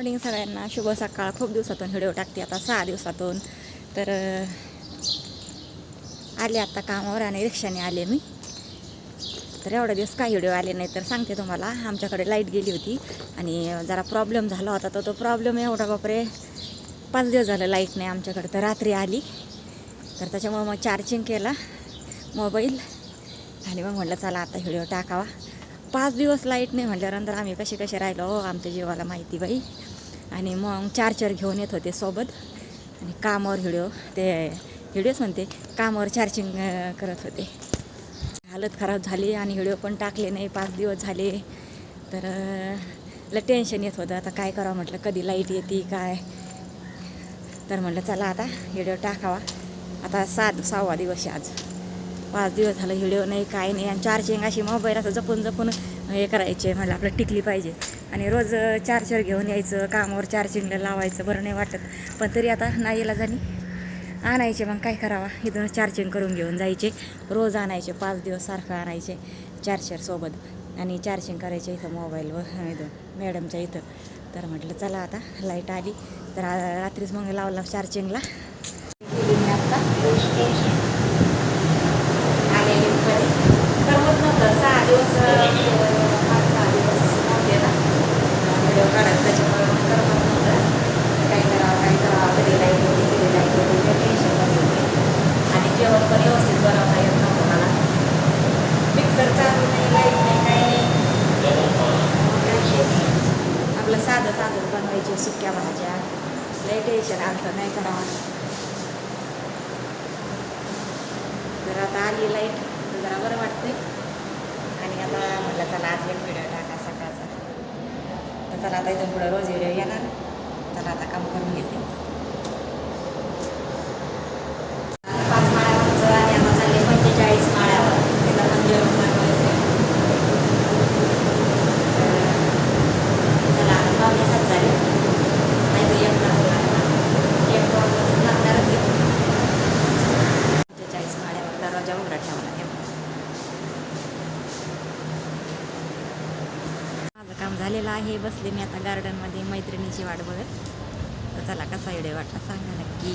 Morning सगळ्यांना. शुभ सकाळ. खूप दिवसातून व्हिडिओ टाकते आता सहा दिवसातून. तर आले आता कामावर आणि रिक्षाने आले मी. तर एवढा दिवस काही व्हिडिओ आले नाही. तर सांगते तुम्हाला आमच्याकडे लाइट गेली होती आणि जरा प्रॉब्लेम झाला होता. तर तो प्रॉब्लेम एवढा बापरे पाच दिवस झालं लाइट नाही आमच्याकडे. तर रात्री आली. तर त्याच्यामुळं मग चार्जिंग केला मोबाईल आणि मग म्हटलं चला आता व्हिडिओ टाकावा. पाच दिवस लाइट नाही म्हटल्यानंतर आम्ही कसे कसे राहिलो हो आमच्या जीवाला माहिती बाई. आणि मग चार्जर घेऊन येत होते सोबत. आणि कामावर व्हिडिओ ते व्हिडिओच म्हणते कामावर चार्जिंग करत होते. हालत खराब झाली आणि व्हिडिओ पण टाकले नाही पाच दिवस झाले. तर ला टेन्शन येत होतं. आता काय करावं म्हटलं कधी लाइट येते काय? तर म्हटलं चला आता व्हिडिओ टाकावा. आता सात सहावा दिवस आहे आज. पाच दिवस झालं व्हिडिओ नाही काय नाही. आणि चार्जिंग अशी मोबाईल असं जपून जपून हे करायचे मला आपलं टिकली पाहिजे. आणि रोज चार्जर घेऊन यायचं कामावर चार्जिंगला लावायचं बरं नाही वाटत. पण तरी आता नाही जाणी. आणायचे मग काय करावा? इथून चार्जिंग करून घेऊन जायचे. रोज आणायचे पाच दिवस सारखं आणायचे चार्जरसोबत आणि चार्जिंग करायचे इथं मोबाईलवर इथं मॅडमच्या इथं. तर म्हटलं चला आता लाइट आली. तर रात्रीच मग लावला चार्जिंगला आता घरी करमत नव्हतं सहा दिवस अं, पाच सहा दिवस नव्हते ना व्हिडिओ काढत त्याच्यामुळे मग करमत नव्हतं काय करावं काय करावं कधी लाइट होती कधी लाइट होती ते टेन्शनमध्ये होते आणि जेवण पण व्यवस्थित बनवता येत नव्हतं मला. मिक्सर चालू नाही लाइट नाही काही नाही. आपलं साधं साधं बनवायचे सुक्या भाज्या. लय टेन्शन आलं नाही करावं जर आता आली लाइट तर जरा बरं वाटतंय. आणि आता म्हटलं चला आज एक व्हिडिओ टाका सकाळचा. तर चला आता इथून पुढं रोज व्हिडिओ येणार चला आता काम करून घेते पाच माळ्यावरचं आणि आता चालले पंचेचाळीस माळ्यावर तिथं पण जेवण बनवायचं चला आता पावणे सात झाले नाही तर एक तास लागणार एक दोन तास लागणारच आहे पंचेचाळीस माळ्यावर दरवाजा उघडा ठेवला आहे माझं काम झालेला आहे. बसले मी आता गार्डनमध्ये मैत्रिणीची वाट बघत. तर चला कसा व्हिडिओ वाटला सांगा नक्की.